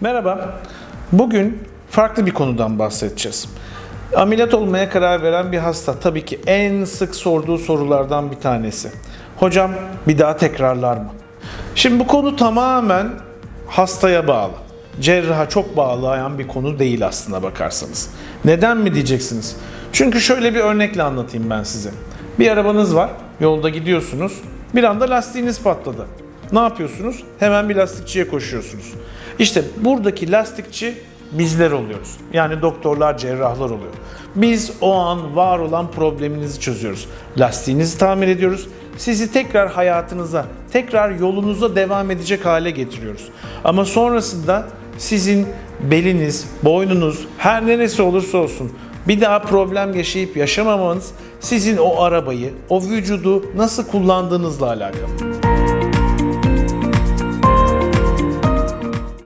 Merhaba. Bugün farklı bir konudan bahsedeceğiz. Ameliyat olmaya karar veren bir hasta tabii ki en sık sorduğu sorulardan bir tanesi. Hocam bir daha tekrarlar mı? Şimdi bu konu tamamen hastaya bağlı. Cerraha çok bağlayan bir konu değil aslında bakarsanız. Neden mi diyeceksiniz? Çünkü şöyle bir örnekle anlatayım ben size. Bir arabanız var, yolda gidiyorsunuz. Bir anda lastiğiniz patladı. Ne yapıyorsunuz? Hemen bir lastikçiye koşuyorsunuz. İşte buradaki lastikçi bizler oluyoruz. Yani doktorlar, cerrahlar oluyor. Biz o an var olan probleminizi çözüyoruz. Lastiğinizi tamir ediyoruz. Sizi tekrar hayatınıza, tekrar yolunuza devam edecek hale getiriyoruz. Ama sonrasında sizin beliniz, boynunuz, her neresi olursa olsun bir daha problem yaşayıp yaşamamanız sizin o arabayı, o vücudu nasıl kullandığınızla alakalı.